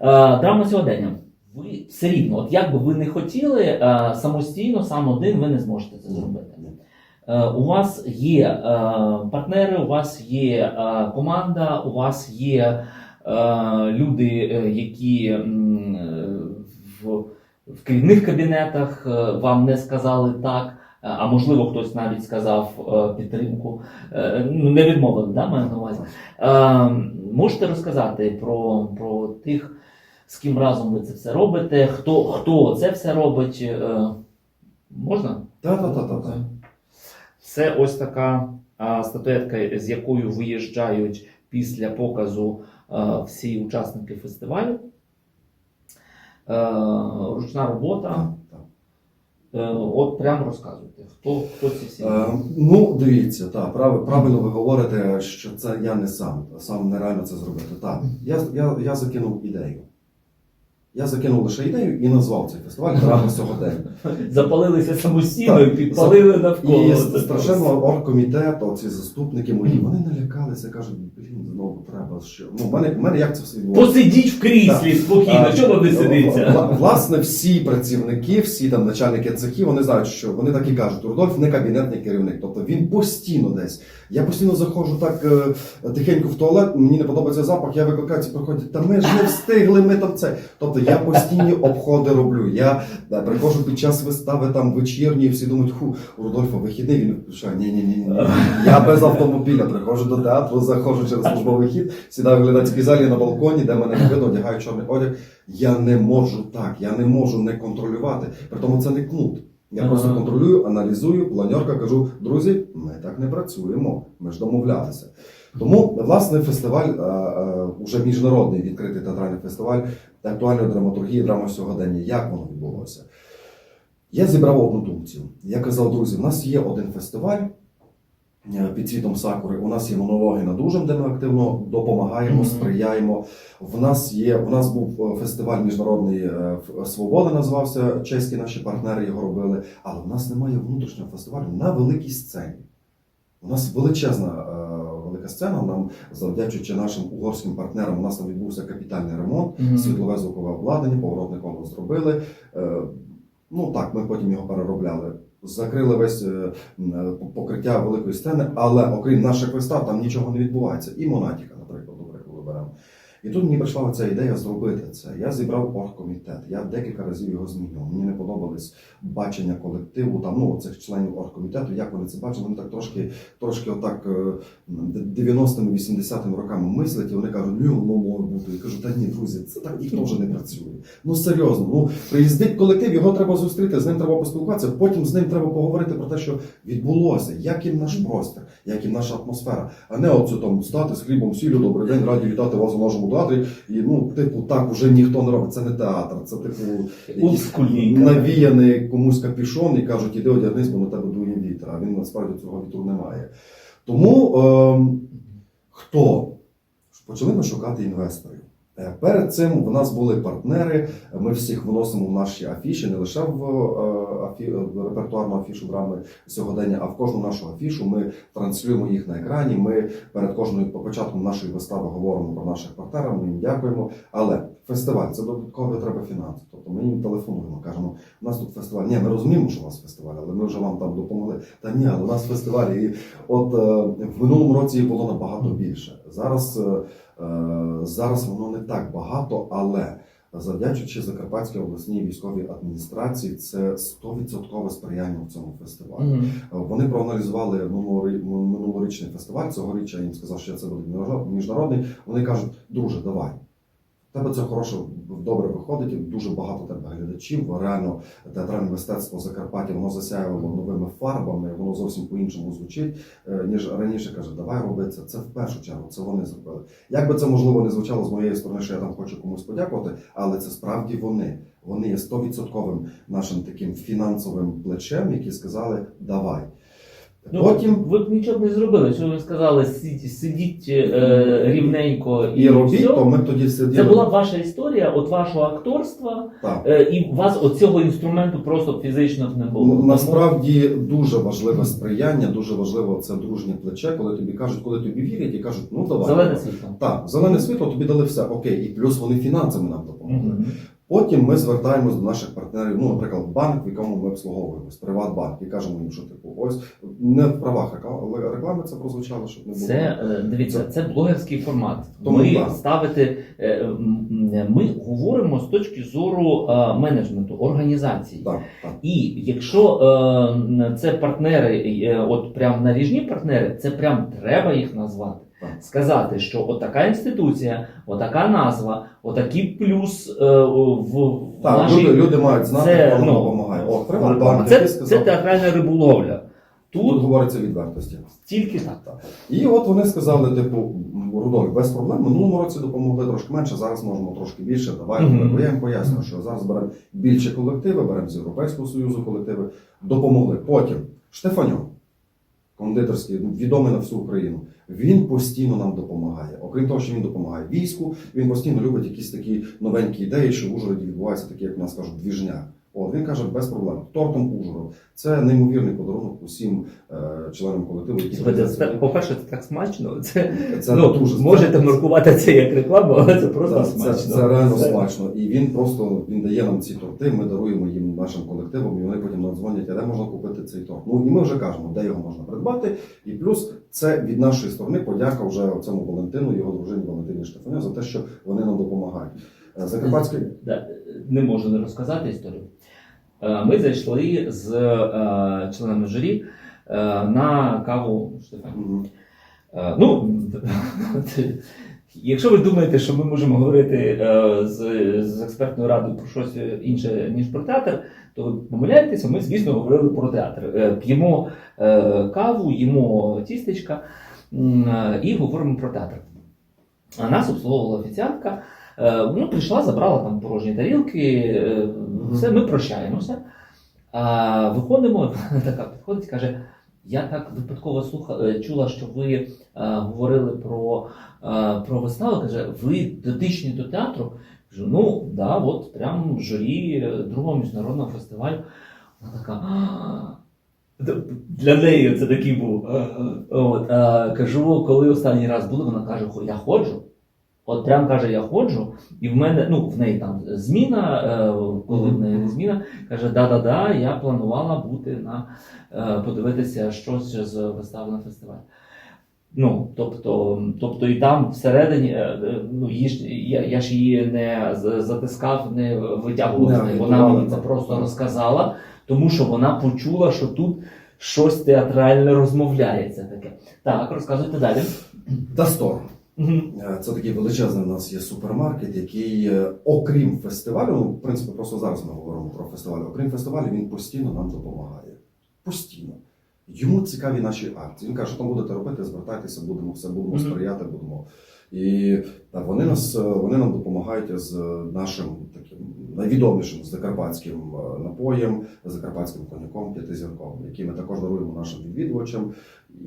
драма сьогодення. Ви все рівно, от як би ви не хотіли, е, самостійно, сам один ви не зможете це зробити. Е, У вас є е, партнери, у вас є е, команда, у вас є е, люди, е, які е, в, керівних кабінетах е, вам не сказали так, е, а можливо хтось навіть сказав е, підтримку. Е, Ну, не відмовили, да, маю на увазі. Е, Можете розказати про, про тих, з ким разом ви це все робите, хто, хто це все робить? Е, Можна? Та-та-та-та. Це ось така а, статуетка, з якою виїжджають після показу а, всі учасники фестивалю. Е, ручна робота. Е, от прямо розказуйте, хто, хто ці всі. Е, Ну, дивіться, так, прав, правильно ви говорите, що це я не сам, сам нереально це зробити. Так, я, я, я закинув ідею. Я закинув лише ідею і назвав цей фестиваль Драма сьогодення. Запалилися самостійно і підпалили навколо. І страшенно оргкомітет, оці заступники мої, вони налякалися, кажуть, блін, знову треба що. Ну, в мене, в мене як це все відбувається? Посидіть в кріслі спокійно, А, чого Вла- сидиться? Власне, всі працівники, всі там начальники цехів, вони знають, що вони так і кажуть, Рудольф не кабінетний керівник. Тобто він постійно десь. Я постійно заходжу так е, тихенько в туалет, мені не подобається запах, я викликаю ці приходять, та ми ж не встигли, ми там це. Тобто я постійні обходи роблю. Я е, приходжу під час вистави там вечірні, і всі думають, ху, у Рудольфа вихідний, він включає, ні, ні, ні, ні. Я без автомобіля приходжу до театру, заходжу через службовий хід, сідаю в глядацькій залі на балконі, де мене не видно, одягаю чорний одяг. Я не можу так, я не можу не контролювати. При тому це не кнут. Я Ага. просто контролюю, аналізую, планерка кажу, друзі, ми так не працюємо, ми ж домовлялися. Тому, власне, фестиваль, е, е, уже міжнародний відкритий театральний фестиваль актуальної драматургії, драма сьогодення. Як воно відбулося? Я зібрав однодумців. Я казав, друзі, у нас є один фестиваль під світом Сакури. У нас є монологи над ужем, де ми активно допомагаємо, Мгм. сприяємо. В нас є в нас був е, фестиваль міжнародний е, Свобода, називався. Чеські наші партнери його робили. Але в нас немає внутрішнього фестивалю на великій сцені. У нас величезна е, велика сцена. Нам завдячуючи нашим угорським партнерам, у нас там відбувся капітальний ремонт. Мгм. Світлове звукове обладнання, поворотне коло зробили. Е, Ну так, ми потім його переробляли. Закрили весь е, е, покриття великої сцени, але окрім наших вистав, там нічого не відбувається. І Монатіка, наприклад, добре, коли беремо. І тут мені прийшла ця ідея зробити це. Я зібрав оргкомітет. Я декілька разів його змінював. Мені не подобались бачення колективу, там ну цих членів оргкомітету, як вони це бачили. Вони так трошки, трошки отак е, 90-ми, 80-ми роками мислять, і вони кажуть, ні, воно може бути. Я кажу, та ні, друзі, це так ніхто вже не працює. Ну серйозно, ну приїздить колектив, його треба зустріти, з ним треба поспілкуватися. Потім з ним треба поговорити про те, що відбулося, як їм наш простір, як їм наша атмосфера, а не оце там стати з хлібом, сіллю, добрий день, раді вітати вас у нашому театрі. І ну, типу, так вже ніхто не робить. Це не театр, це типу якийсь навіяний комусь капішон і кажуть, іди одягнись, бо на тебе дує вітер. А він насправді цього вітру немає. Тому е, хто? Почали ми шукати інвесторів. Е, Перед цим в нас були партнери. Ми всіх вносимо в наші афіші, не лише в, е, афі, в репертуарну афішу драми сьогодення, а в кожну нашу афішу ми транслюємо їх на екрані. Ми перед кожною по початком нашої вистави говоримо про наших партнерів, ми їм дякуємо. Але фестиваль це додатково треба фінанси. Тобто ми їм телефонуємо, кажемо, у нас тут фестиваль. Ні, ми розуміємо, що у вас фестиваль, але ми вже вам там допомогли. Та ні, але у нас фестиваль. І от е, в минулому році було набагато більше. Зараз, зараз воно не так багато, але завдячуючи Закарпатській обласній військовій адміністрації, це 100% сприяння в цьому фестивалі. Мгм. Вони проаналізували минулорічний фестиваль. Цьогоріч я їм сказав, що це буде міжнародний. Вони кажуть, друже, давай. Тебе це хороше, добре виходить, і дуже багато тебе глядачів. Реально театральне мистецтво Закарпаття воно засяяло новими фарбами, воно зовсім по-іншому звучить, е, ніж раніше каже, давай роби це. Це в першу чергу, це вони зробили. Як би це можливо не звучало з моєї сторони, що я там хочу комусь подякувати, але це справді вони. Вони є 100% нашим таким фінансовим плечем, які сказали, давай. Ну, Потім ви б нічого б не зробили. Що ви сказали, сидіть, сидіть е, рівненько і, і робіть, все. то ми тоді сиділи. Це була ваша історія, от вашого акторства, так. е, і у вас оцього інструменту просто фізично не було. Ну, Насправді дуже важливе сприяння, дуже важливо це дружнє плече, коли тобі кажуть, коли тобі вірять і кажуть, ну давай. Зелене світло. Так, зелене світло тобі дали все, окей, і плюс вони фінансами нам допомогли. Мгм. Потім ми звертаємось до наших партнерів, ну, наприклад, банк, в якому ми обслуговуємось, Приватбанк, і кажемо їм, що типу, ось не в правах реклами, це прозвучало, щоб не було. Це е, дивіться, це блогерський формат. Тому Ми так. ставити, е, ми говоримо з точки зору е, менеджменту, організації. Так, так. І якщо це партнери, от прям наріжні партнери, це прям треба їх назвати. Так. Сказати, що отака інституція, отака назва, отакий плюс е, в Так, нашій люди, люди мають знати, Це, хто ну, допомагає. О, Приватбанк, це, який це театральна риболовля. тут Тут говориться відвертості. тільки так. І от вони сказали, типу, Рудольф, без проблем. Минулому році допомогли трошки менше, зараз можемо трошки більше. Давай, Мгм. бо я їм поясню, що зараз беремо більше колективи, беремо з Європейського Союзу колективи, допомогли. Потім Штефаньов, кондитерський, ну, відомий на всю Україну. Він постійно нам допомагає. Окрім того, що він допомагає війську, він постійно любить якісь такі новенькі ідеї, що в Ужгороді відбуваються такі, як у нас кажуть, двіжня. От він каже, без проблем. Тортом Ужгород. Це неймовірний подарунок усім е, членам колективу, які Слухайте, це, по-перше, це так смачно. Це, Це ну, дуже можете смачно. маркувати це як рекламу, але це просто Це, смачно. це, це реально смачно. І він просто він дає нам ці торти, ми даруємо їм нашим колективам, і вони потім нам дзвонять, а де можна купити цей торт. Ну і ми вже кажемо, де його можна придбати. І плюс це від нашої сторони подяка вже цьому Валентину, його дружині Валентині Штефаню за те, що вони нам допомагають. Е, Закарпатський не можу не розказати історію. Е, Ми зайшли з е, членами журі е, на каву Штефані. Е, Ну, якщо ви думаєте, що ми можемо говорити е, з, з експертною радою про щось інше, ніж про театр, то ви помиляєтеся, ми, звісно, говорили про театр. Е, П'ємо е, каву, їмо тістечка е, і говоримо про театр. А нас обслуговувала офіціантка. Ну, прийшла, забрала там порожні тарілки, все, ми прощаємося. А виходимо, вона така підходить, каже: я так випадково слуха, е, чула, що ви е, говорили про, е, про виставу. Каже, ви дотичні до театру. Кажу, ну да, от прям журі е, другого міжнародного фестивалю. Вона така. Для неї це такий був. От, е, кажу, коли останній раз були, вона каже, я ходжу. От прям каже, я ходжу, і в мене, ну, в неї там зміна, е, коли в неї не зміна, каже, да-да-да, я планувала бути на е, подивитися щось з вистави на фестиваль. Ну, тобто, тобто і там всередині, е, ну, її ж, я, я ж її не затискав, не витягував. Не з неї. Вона мені це просто розказала, тому що вона почула, що тут щось театральне розмовляється таке. Так, розказуйте далі. Дастор. Е, Це такий величезний у нас є супермаркет, який, е, окрім фестивалю, ну, в принципі, просто зараз ми говоримо про фестиваль. Окрім фестивалю, він постійно нам допомагає. Постійно. Йому цікаві наші акції. Він каже, що там будете робити, звертайтеся, будемо все, будемо сприяти, будемо. І так, вони нас е, вони нам допомагають з нашим таким найвідомішим закарпатським напоєм, закарпатським коньяком п'ятизірковим, який ми також даруємо нашим відвідувачам,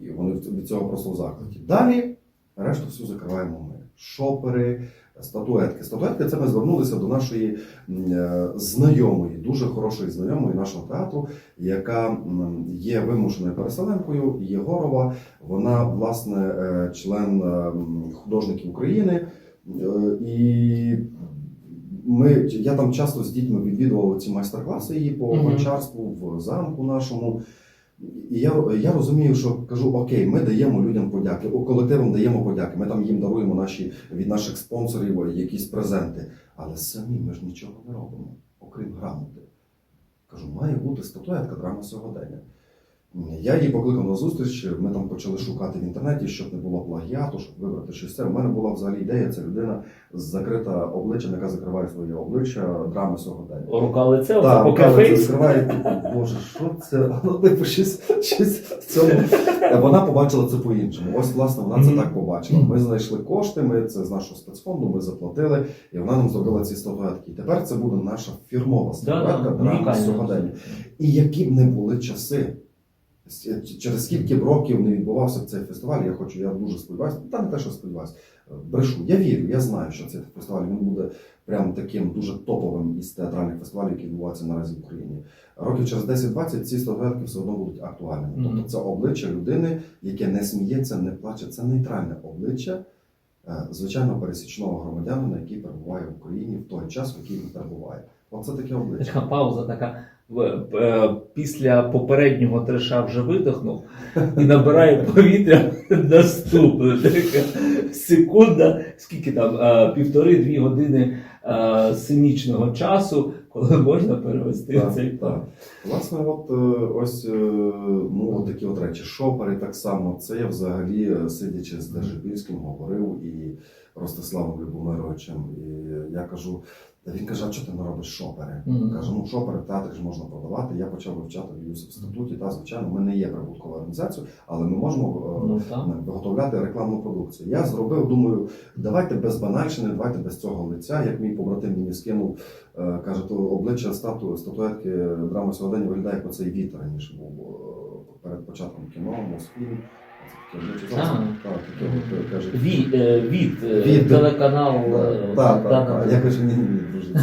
і вони від цього просто в захваті. Далі решту всю закриваємо ми. Шопери, статуетки. Статуетки це ми звернулися до нашої е, знайомої, дуже хорошої знайомої нашого театру, яка є вимушеною переселенкою Єгорова. Вона, власне, е, член е, художників України. І ми, я там часто з дітьми відвідував ці майстер-класи її по гончарству в замку нашому. І я, я розумію, що кажу: окей, ми даємо людям подяки, колективам даємо подяки. Ми там їм даруємо наші від наших спонсорів якісь презенти. Але самі ми ж нічого не робимо, окрім грамоти. Кажу, має бути статуетка драма сьогодення. Я її покликав на зустріч. Ми там почали шукати в інтернеті, щоб не було плагіату, щоб вибрати щось. Це у мене була взагалі ідея. Це людина з закрита обличчям, яка закриває своє обличчя драми сьогодення. Рука лице, Так, покажеться, покафейс. скриває, типу, боже, що це? Ну, типу, щось, щось в цьому. Вона побачила це по-іншому. Ось, власне, вона це так побачила. Ми знайшли кошти, ми це з нашого спецфонду, ми заплатили, і вона нам зробила ці статуетки. І тепер це буде наша фірмова статуетка драми сьогодення. І які б не були часи, Через скільки б років не відбувався цей фестиваль, я хочу, я дуже сподіваюся, та не те, що сподіваюся, е, брешу. Я вірю, я знаю, що цей фестиваль він буде прям таким дуже топовим із театральних фестивалів, які відбуваються наразі в Україні. Років через 10-20 ці статуетки все одно будуть актуальними. Мгм. Тобто це обличчя людини, яке не сміється, не плаче. Це нейтральне обличчя е, звичайно пересічного громадянина, який перебуває в Україні в той час, в який він перебуває. Оце таке обличчя. Така пауза така. Е, Після попереднього треша вже видихнув і набирає повітря наступне. Секунда, скільки там, е, півтори-дві години е, сценічного часу, коли можна перевести Так, цей так. план. Власне, от ось ну, от такі от речі. Шопери так само. Це я взагалі, сидячи з Держибільським, говорив і Ростиславом Любомировичем. І я кажу, та він каже, а чого ти не робиш шопери? Мгм. Каже, ну шопери в театрі ж можна продавати. Я почав вивчати в Юсиф. Та звичайно, ми не є прибуткова організація, але ми можемо е, Ну, виготовляти рекламну продукцію. Я зробив, думаю, давайте без банальщини, давайте без цього лиця. Як мій побратим мені скинув, е, каже, то обличчя стату, статуетки драми сьогодення виглядає як оцей вітер, ніж був е, перед початком кіно, Мосфільм. Від, е, від, Від. телеканал. Так, так, да, так. да. Я кажу, ні, ні, ні, друже,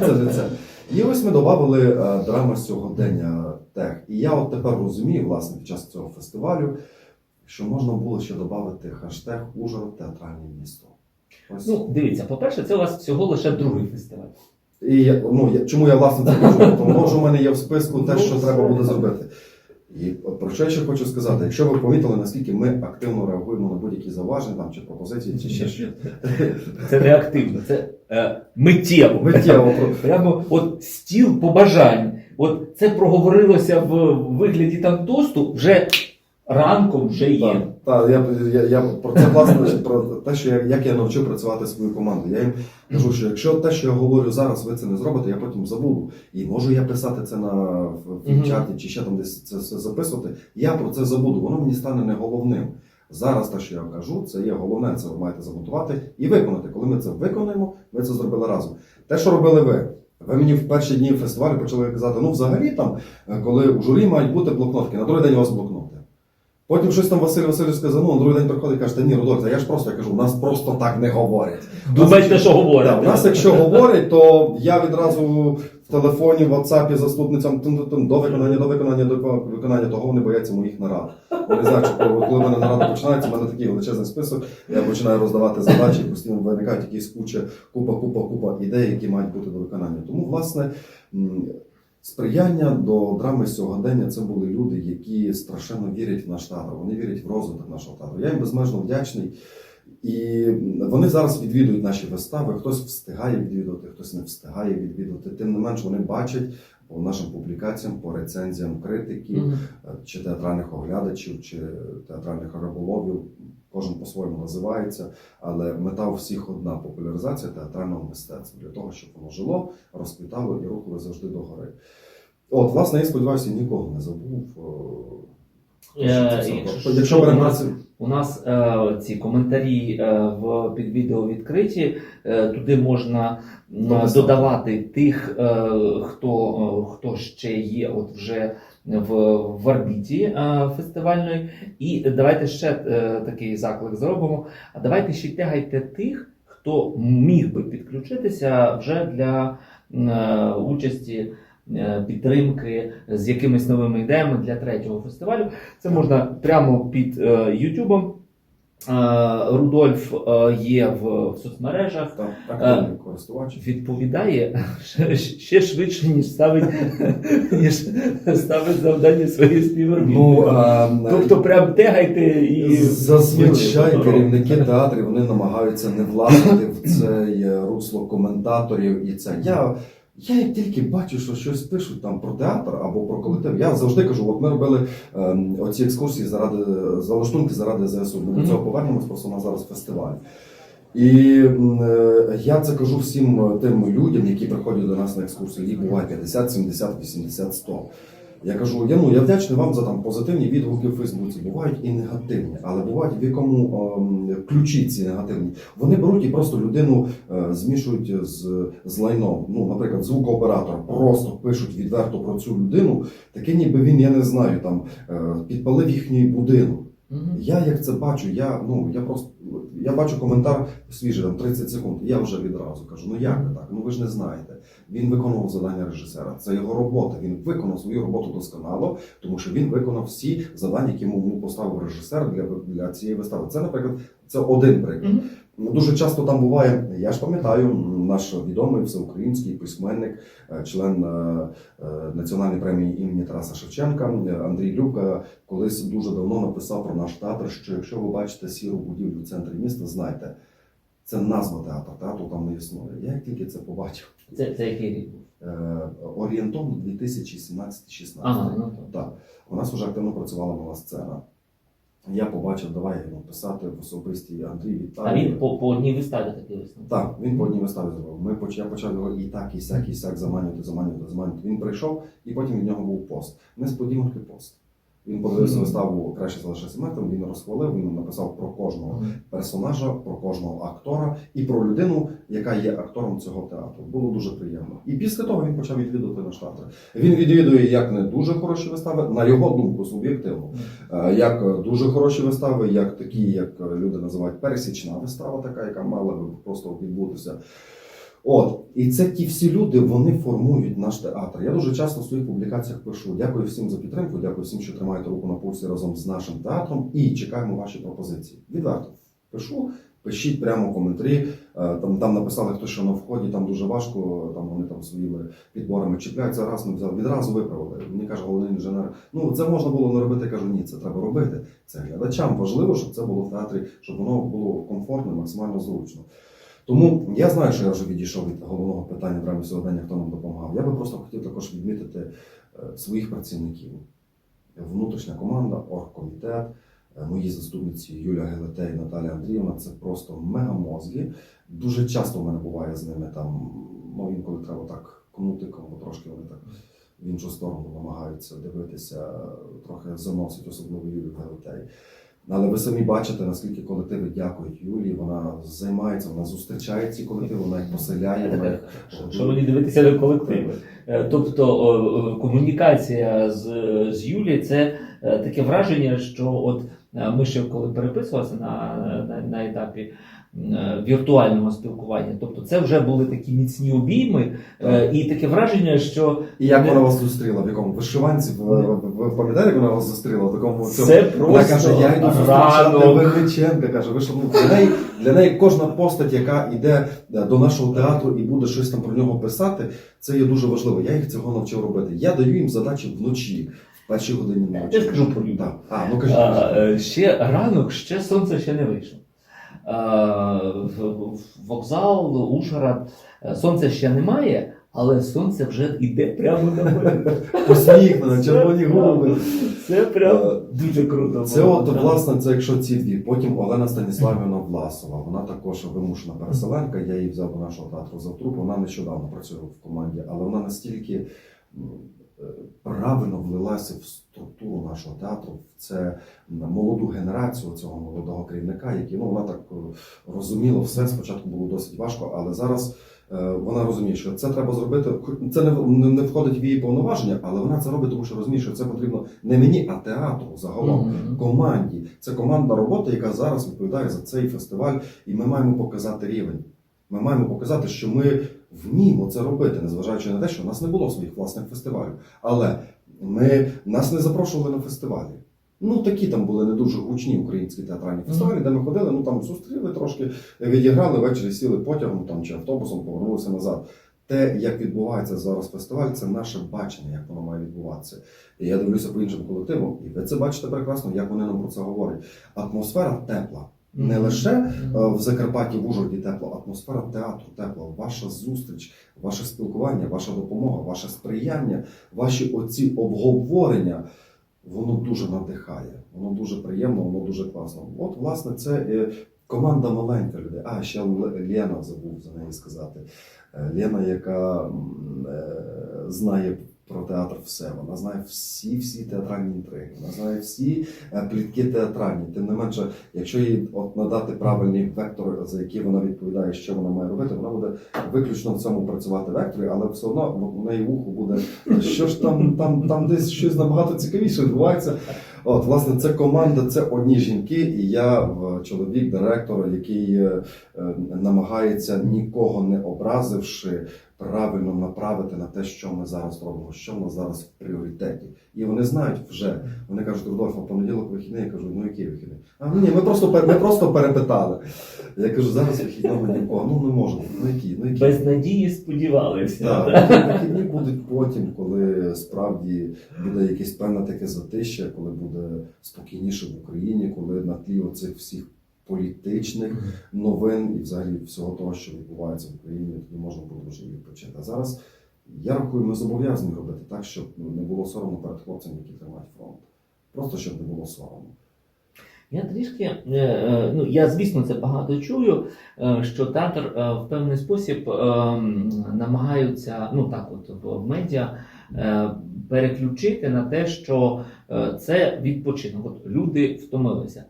це, це це. І ось ми додали е, драма сьогодення тех. І я от тепер розумію, власне, під час цього фестивалю, що можна було ще додати хештег Ужгород театральне місто. Ось. Ну, дивіться, по-перше, це у вас всього лише другий фестиваль. І я, ну, я, чому я власне це кажу? Тому що в мене є в списку те, Ну, що треба буде зробити. І от про що я ще хочу сказати, якщо ви помітили, наскільки ми активно реагуємо на будь-які зауваження там, чи пропозиції, чи ще щось. Це не активно, це е, миттєво. Миттєво Прямо от стіл побажань. От це проговорилося в вигляді там тосту вже ранком вже є. Так, я, я, я про це власне про те, що я, як я навчив працювати свою команду. Я їм кажу, що якщо те, що я говорю зараз, ви це не зробите, я потім забуду. І можу я писати це на чаті чи ще там десь це, це записувати. Я про це забуду. Воно мені стане не головним. Зараз те, що я кажу, це є головне, це ви маєте замотувати і виконати. Коли ми це виконуємо, ми це зробили разом. Те, що робили ви. Ви мені в перші дні фестивалю почали казати, ну взагалі там, е, коли у журі мають бути блокнотки, на другий день у вас блокноти. Потім щось там Василь Васильович сказав, ну другий день приходить і каже, та ні, Рудольф, я ж просто я кажу, у нас просто так не говорять. Думайте, що говорите. Так, у нас, якщо говорять, то я відразу в телефоні, в WhatsApp заступницям до виконання, до виконання, до виконання того вони бояться моїх нарад. Вони знають, що коли в мене нарада починається, в мене такий величезний список, я починаю роздавати задачі, постійно виникають якісь куча, купа, купа, купа ідей, які мають бути до виконання. Тому, власне, сприяння до драми сьогодення це були люди, які страшенно вірять в наш театр. Вони вірять в розвиток нашого театру. Я їм безмежно вдячний. І вони зараз відвідують наші вистави. Хтось встигає відвідувати, хтось не встигає відвідувати. Тим не менш, вони бачать по нашим публікаціям, по рецензіям критиків, Мгм. е, чи театральних оглядачів, чи театральних риболовів. Кожен по-своєму називається, але мета у всіх одна популяризація театрального мистецтва для того, щоб воно жило, розквітало і рухало завжди догори. От, власне, я сподіваюся, нікого не забув. е, Е, якщо. Якщо у нас- це- У нас е, ці коментарі е, в під відео відкриті. Е, туди можна Дописати. додавати тих, е, хто, е, хто ще є от вже в, в орбіті е, фестивальної. І давайте ще е, такий заклик зробимо. А давайте ще тягайте тих, хто міг би підключитися вже для е, участі. Підтримки з якимись новими ідеями для третього фестивалю. Це можна прямо під Ютубом. Е, Рудольф е, є в, соцмережах, Так, користувач. відповідає ще, швидше, ніж ставить, ніж ставить завдання своїм співробітникам. Ну, тобто, прям тегайте і Зазвичай керівники театрів вони намагаються не влазити в це е, русло коментаторів і це. Я, я як тільки бачу, що щось пишуть там про театр або про колектив, я завжди кажу, от ми робили ем, оці екскурсії заради залаштунки заради ЗСУ. Ми до цього повернемось, просто на зараз фестиваль. І е, я це кажу всім тим людям, які приходять до нас на екскурсії. Їх буває 50, 70, 80, 100. Я кажу, я, ну, я вдячний вам за там позитивні відгуки в Фейсбуці. Бувають і негативні, але бувають в якому ем, ключі ці негативні. Вони беруть і просто людину е, змішують з, з лайном. Ну, наприклад, звукооператор просто пишуть відверто про цю людину, таке ніби він, я не знаю, там е, підпалив їхній будинок. Мгм. Я як це бачу, я ну я просто я бачу коментар свіжий там 30 секунд. Я вже відразу кажу: ну як ви так? Ну ви ж не знаєте. Він виконував завдання режисера. Це його робота. Він виконав свою роботу досконало, тому що він виконав всі завдання, які йому поставив режисер для, для цієї вистави. Це, наприклад, це один приклад. Мгм. Ну, Дуже часто там буває, я ж пам'ятаю, наш відомий всеукраїнський письменник, е, член е, е, національної премії імені Тараса Шевченка Андрій Люка колись дуже давно написав про наш театр, що якщо ви бачите сіру будівлю в центрі міста, знайте, це назва театру, театру там не існує. Я як тільки це побачив, Це, це який рік був? е, орієнтовно 2017-16. Ага, ну. Так, у нас вже активно працювала нова сцена. Я побачив, давай йому писати в особистій Андрій Віталій. А він по, по одній виставі такий висновок. Так, він по одній виставі зробив. Ми поч... Я почав його і так, і сяк, і сяк заманювати, заманювати, заманювати. Він прийшов, і потім від нього був пост. Несподіванки пост. Він подивився виставу краще залишився мертвим, він розхвалив, він написав про кожного персонажа, про кожного актора і про людину, яка є актором цього театру. Було дуже приємно. І після того він почав відвідувати наш театр. Він відвідує як не дуже хороші вистави, на його думку, суб'єктивно. Е, Як дуже хороші вистави, як такі, як люди називають пересічна вистава, така, яка мала би просто відбутися. От, і це ті всі люди, вони формують наш театр. Я дуже часто в своїх публікаціях пишу: дякую всім за підтримку, дякую всім, що тримаєте руку на пульсі разом з нашим театром, і чекаємо ваші пропозиції. Відверто пишу, пишіть прямо коментарі. Е, Там, там написали, хто що на вході, там дуже важко, там вони там своїми підборами чіпляються. Раз ми взяли, відразу виправили. Мені каже головний інженер. Ну це можна було не робити. Я кажу, ні, це треба робити. Це глядачам важливо, щоб це було в театрі, щоб воно було комфортно, максимально зручно. Тому я знаю, що я вже відійшов від головного питання в рамі сьогодення, хто нам допомагав. Я би просто хотів також відмітити е, своїх працівників. Внутрішня команда, оргкомітет, е, мої заступниці Юлія Гелетей, Наталя Андріївна це просто мегамозги. Дуже часто в мене буває з ними там, ну інколи треба так кнутиком, бо трошки вони так в іншу сторону намагаються дивитися, трохи заносить, особливо Юлію Гелетей. Але ви самі бачите, наскільки колективи дякують Юлії. Вона займається, вона зустрічає ці колективи, вона їх поселяє. Вона їх Що мені дивитися до колективи. Е, Тобто комунікація з, з Юлією це е, таке враження, що от е, ми ще коли переписувалися на, на, на етапі віртуального спілкування, тобто це вже були такі міцні обійми, е, і таке враження, що І як вона вас зустріла? В якому вишиванці? В, в, в, в пам'ятаєте, як вона вас зустріла? В такому цьому? це Вона каже, я йду зустрічати ранок. Каже, ви ну, для неї, для неї кожна постать, яка йде е, до нашого театру і буде щось там про нього писати, це є дуже важливо. Я їх цього навчив робити. Я даю їм задачі вночі, в першій годині ночі. Я скажу про Юлію. Так. А, ну кажіть. Е, ще ранок, ще сонце ще не вийшло. В- Вокзал, Ушгород, е, сонця ще немає, але сонце вже йде прямо на мене. Посміхнена, червоні губи. Це прям дуже круто. Це було. от власне, це якщо ці дві. Потім Олена Станіславівна Власова. Вона також вимушена переселенка. Я її взяв до нашого театру завтруп. Вона нещодавно працює в команді, але вона настільки е, правильно влилася в структуру нашого театру, в це м, молоду генерацію цього молодого керівника, який ну вона так е, розуміла все. Спочатку було досить важко, але зараз. е, Вона розуміє, що це треба зробити. Це не, не, входить в її повноваження, але вона це робить, тому що розуміє, що це потрібно не мені, а театру загалом Мгм. команді. Це командна робота, яка зараз відповідає за цей фестиваль, і ми маємо показати рівень. Ми маємо показати, що ми вміємо це робити, незважаючи на те, що у нас не було своїх власних фестивалів. Але ми нас не запрошували на фестивалі. Ну, такі там були не дуже гучні українські театральні фестивалі, де ми ходили, ну там зустріли трошки, відіграли, ввечері сіли потягом там, чи автобусом, повернулися назад. Те, як відбувається зараз фестиваль, це наше бачення, як воно має відбуватися. І я дивлюся по іншим колективам, і ви це бачите прекрасно, як вони нам про це говорять. Атмосфера тепла. Не лише е, в Закарпатті, в Ужгороді тепла, атмосфера театру тепла, ваша зустріч, ваше спілкування, ваша допомога, ваше сприяння, ваші оці обговорення, воно дуже надихає, воно дуже приємно, воно дуже класно. От, власне, це е, команда маленька людей. А, ще Лена забув за неї сказати. Е, Лена, яка знає про театр все. Вона знає всі всі театральні інтриги, вона знає всі е, плітки театральні. Тим не менше, якщо їй от надати правильний вектор, за який вона відповідає, що вона має робити, вона буде виключно в цьому працювати векторі, але все одно в неї вухо буде що ж там, там, там десь щось набагато цікавіше відбувається. От, власне, це команда, це одні жінки, і я чоловік, директор, який е, е, намагається нікого не образивши, правильно направити на те, що ми зараз робимо, що нас зараз в пріоритеті. І вони знають вже. Вони кажуть, Рудольф, а понеділок вихідний. Я кажу, ну який вихідний? А ну ні, ми просто ми просто перепитали. Я кажу, зараз вихідного нікого. Ну не бути. Ну які? Ну? Без надії сподівалися. Так, вихідні будуть потім, коли справді буде якесь певне таке затище, коли буде спокійніше в Україні, коли на тлі оцих всіх політичних новин і взагалі всього того, що відбувається в Україні, тоді можна буде вже відпочити. А зараз я рахую, ми зобов'язані робити так, щоб не було соромно перед хлопцями, які тримають фронт. Просто щоб не було соромно. Я трішки, е, е, ну я звісно це багато чую, е, що театр в певний спосіб намагаються, ну так, от в, медіа переключити на те, що це відпочинок. От люди втомилися.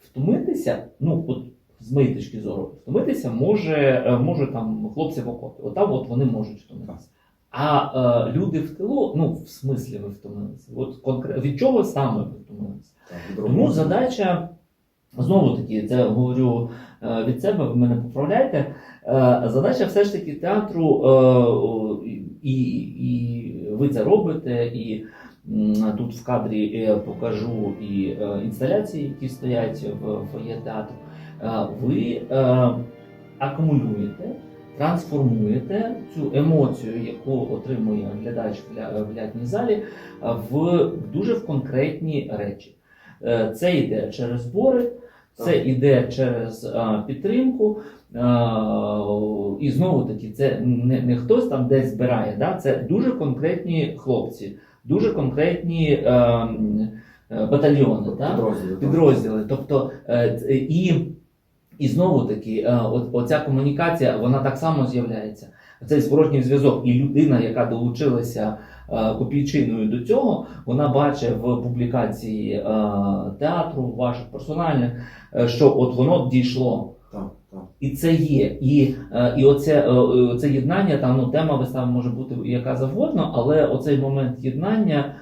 Втомитися, ну от з моєї точки зору, втомитися може, може там хлопці в окопі. Там от вони можуть втомитися. А е, люди в тилу, ну в смислі ви втомилися. От конкретно від чого саме ви втомилися? Тому задача, знову таки, це говорю е, від себе, ви мене поправляйте. е, Задача все ж таки театру, е, і, і ви це робите, і тут в кадрі покажу і інсталяції, які стоять в фоє театру. Ви акумулюєте. Трансформуєте цю емоцію, яку отримує глядач в ля- лятній залі, в дуже в конкретні речі. Е, Це йде через збори, це йде через е, підтримку. Е, І знову таки, це не, не хтось там десь збирає, да? це дуже конкретні хлопці, дуже конкретні е, е, батальйони. Підрозділи, так. підрозділи. Тобто, і, і знову таки, оця комунікація, вона так само з'являється. Цей зворотній зв'язок, і людина, яка долучилася е, копійчиною до цього, вона бачить в публікації е, театру, ваших персональних, е, що от воно дійшло. Так, так. І це є. І, і оце, це єднання, там ну, тема вистави може бути яка завгодно, але оцей момент єднання,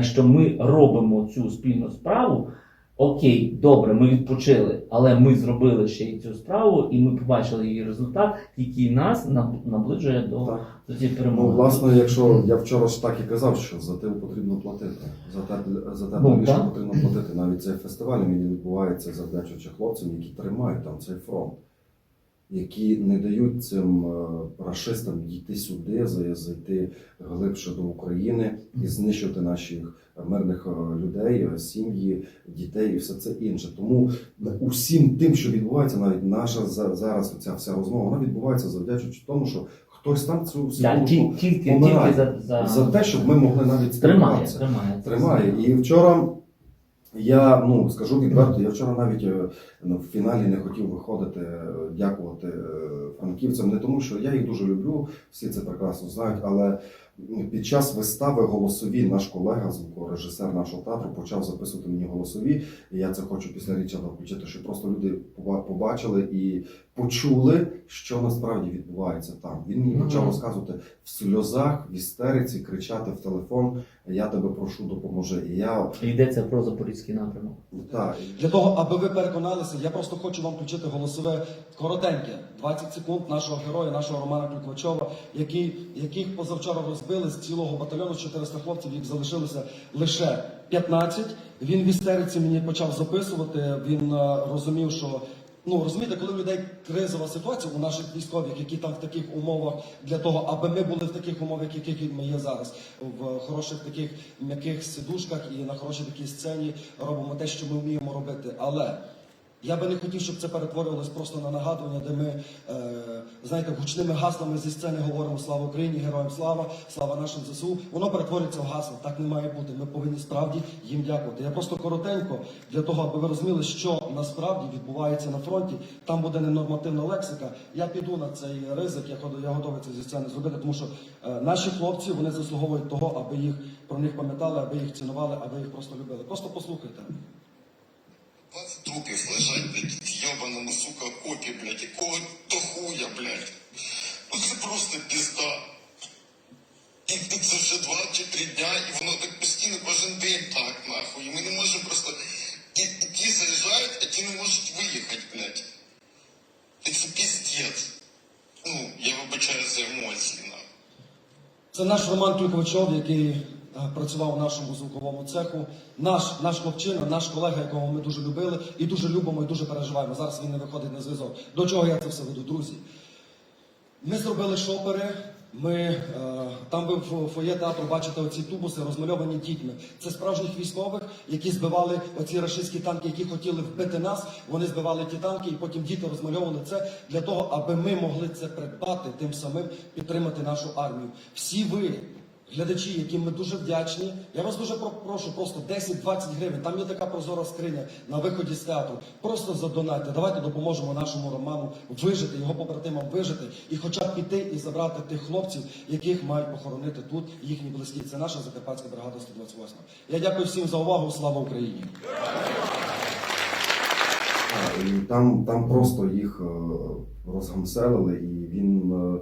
що ми робимо цю спільну справу. Окей, добре, ми відпочили, але ми зробили ще й цю справу, і ми побачили її результат, який нас наближує до, Так. до цієї перемоги. Ну, власне, якщо я вчора ж так і казав, що за те потрібно платити. За те, за те Ну, потрібно платити. Навіть цей фестиваль мені відбувається завдячуючи хлопцям, які тримають там цей фронт, які не дають цим е, рашистам йти сюди, за- зайти глибше до України і знищити наших мирних е, людей, е, сім'ї, дітей і все це інше. Тому усім тим, що відбувається, навіть наша за- зараз ця вся розмова, вона відбувається завдячуючи тому, що хтось там цю Да, тільки, тільки за, за... за те, щоб ми могли навіть тримає, тримає. Тримає. І вчора я ну скажу відверто, я вчора навіть е, ну, в фіналі не хотів виходити, е, дякувати е, франківцям, не тому, що я їх дуже люблю, всі це прекрасно знають, але під час вистави голосові наш колега, звукорежисер нашого театру, почав записувати мені голосові. І я це хочу після Річарда включити, щоб просто люди побачили і почули, що насправді відбувається там. Він мені почав розказувати в сльозах, в істериці, кричати в телефон: Я тебе прошу, допоможи. І я Йдеться про запорізький напрямок. так, Для того, аби ви переконалися, я просто хочу вам включити голосове коротеньке, 20 секунд нашого героя, нашого Романа Клюквачова, який, яких позавчора розбили з цілого батальйону з 400 хлопців, їх залишилося лише 15. Він в істериці мені почав записувати. Він е, розумів, що ну розумієте, коли у людей кризова ситуація у наших військових, які там в таких умовах для того, аби ми були в таких умовах, яких ми є зараз, в хороших таких м'яких сидушках і на хорошій такій сцені робимо те, що ми вміємо робити. Але Я би не хотів, щоб це перетворювалось просто на нагадування, де ми, е, знаєте, гучними гаслами зі сцени говоримо Слава Україні, героям слава, слава нашим ЗСУ. Воно перетворюється в гасло. Так не має бути. Ми повинні справді їм дякувати. Я просто коротенько для того, аби ви розуміли, що насправді відбувається на фронті. Там буде ненормативна лексика. Я піду на цей ризик, я я готовий це зі сцени зробити, тому що е, наші хлопці вони заслуговують того, аби їх про них пам'ятали, аби їх цінували, аби їх просто любили. Просто послухайте. 20 трупів лежать, блядь, в йобаному, сука, окопі, блядь, якого то хуя, блядь. Ну це просто пізда. І це вже два чи три дня, і воно так постійно кожен день так, нахуй. І ми не можемо просто. І, ті заїжджають, а ті не можуть виїхати, блядь. І це піздець. Ну, я вибачаю за емоції, нахуй. Це наш Роман Клюквачов, який працював у нашому звуковому цеху. Наш, наш хлопчина, наш колега, якого ми дуже любили і дуже любимо, і дуже переживаємо. Зараз він не виходить на зв'язок. До чого я це все веду, друзі? Ми зробили шопери. Ми е, там ви в фоє театру бачите оці тубуси, розмальовані дітьми. Це справжніх військових, які збивали оці рашистські танки, які хотіли вбити нас. Вони збивали ті танки, і потім діти розмальовували це для того, аби ми могли це придбати, тим самим підтримати нашу армію. Всі ви. Глядачі, яким ми дуже вдячні. Я вас дуже про- прошу, просто 10-20 гривень. Там є така прозора скриня на виході з театру. Просто задонайте. Давайте допоможемо нашому Роману вижити, його побратимам вижити і хоча б піти і забрати тих хлопців, яких мають похоронити тут їхні близькі. Це наша Закарпатська бригада 128. Я дякую всім за увагу. Слава Україні! І там, там просто їх е, розгамселили, і він е,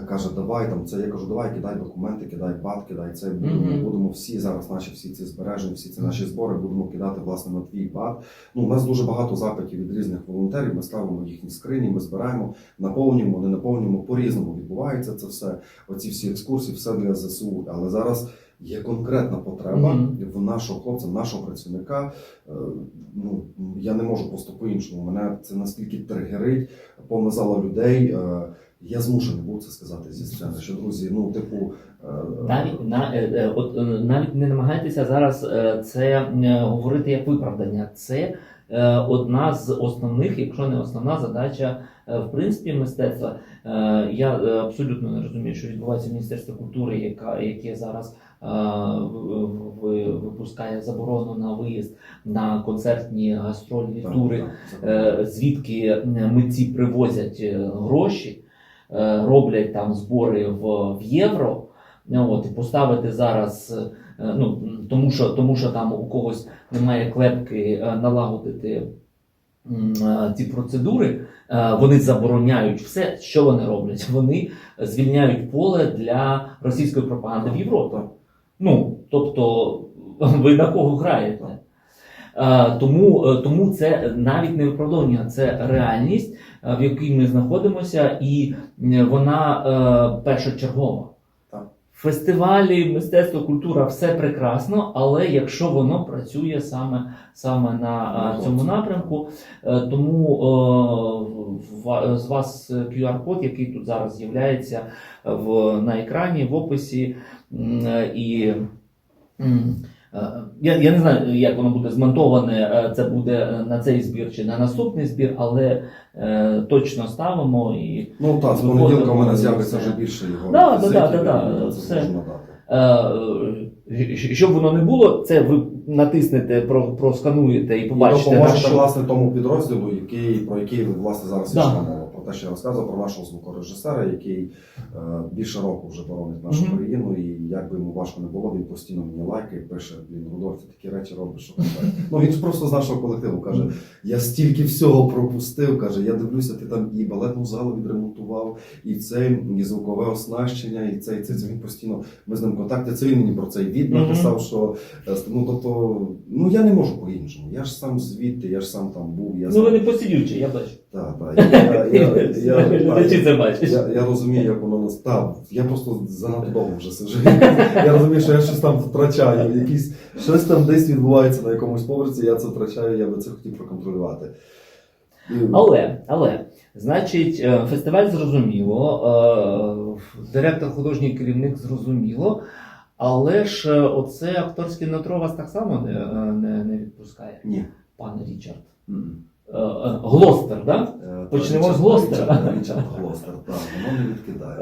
каже: давай там це. Я кажу, давай кидай документи, кидай бат, кидай це. Будемо, Мгм. будемо всі зараз, наші всі ці збережені, всі ці наші збори будемо кидати власне на твій бат. Ну, у нас дуже багато запитів від різних волонтерів. Ми ставимо їхні скрині, ми збираємо, наповнюємо, не наповнюємо. По-різному відбувається це все. Оці всі екскурсії, все для ЗСУ. Але зараз. Є конкретна потреба Мгм. в нашого хлопця, нашого працівника. Е, Ну я не можу просто по-іншому. Мене це наскільки тригерить, повна зала людей. Я змушений був це сказати зі сцени. Що друзі, ну типу, е, Навіть на е, е, от навіть не намагайтеся зараз це говорити як виправдання. Це одна з основних, якщо не основна задача в принципі мистецтва. Я абсолютно не розумію, що відбувається в Міністерстві культури, яка яке зараз випускає заборону на виїзд на концертні гастрольні тури звідки митці привозять гроші, роблять там збори в, в євро. Ну, От, і поставити зараз, е, ну, тому, що, тому що там у когось немає клепки е, налагодити е, ці процедури, е, вони забороняють все, що вони роблять. Вони звільняють поле для російської пропаганди в Європі. Ну, тобто, ви на кого граєте? Е, Тому, е, тому це навіть не виправдовування, це реальність, е, в якій ми знаходимося, і е, вона е, першочергова. Фестивалі, мистецтво, культура все прекрасно, але якщо воно працює саме, саме на е, цьому напрямку, е, тому е, з вас QR-код, який тут зараз з'являється в, на екрані, в описі, е, і е, я, я не знаю, як воно буде змонтоване, е, це буде на цей збір чи на наступний збір, але е, точно ставимо і Ну так, з понеділка в мене з'явиться вже більше його. Да, да, да, да, да, все. можна дати. е, щоб воно не було, це ви натиснете, про, проскануєте і І побачите допоможете нашу. власне тому підрозділу, який про який власне зараз Да. мова. Те, що я розказував про нашого звукорежисера, який е, більше року вже боронить нашу Мгм. країну, і як би йому важко не було, він постійно мені лайкає, пише: блін, Рудольф, ти такі речі робиш, що капець». Ну він ж просто з нашого колективу каже: я стільки всього пропустив. каже, я дивлюся, ти там і балетну залу відремонтував, і це, і звукове оснащення, і це, і це, це він постійно. Ми з ним в контакті. Це він мені про цей від Мгм. написав, що е, ну тобто, ну я не можу по-іншому. Я ж сам звідти, я ж сам там був. Я Ну ви не посидючі, я бачу. Так, так. Я, я, я, я, це бачать. я, я розумію, як воно нас. Так, я просто занадто довго вже сиджу. Я розумію, що я щось там втрачаю. Якісь, щось там десь відбувається на якомусь поверсі, я це втрачаю, я би це хотів проконтролювати. І, Але, але, значить, е, фестиваль зрозуміло, е, директор, художній керівник зрозуміло, але ж е, оце акторське нутро вас так само не, е, не, не відпускає, Ні. пане Річард. М-м. Е, е, Глостер, да? Е, Почнемо з Глостера. Глостер, так, воно не відкидає.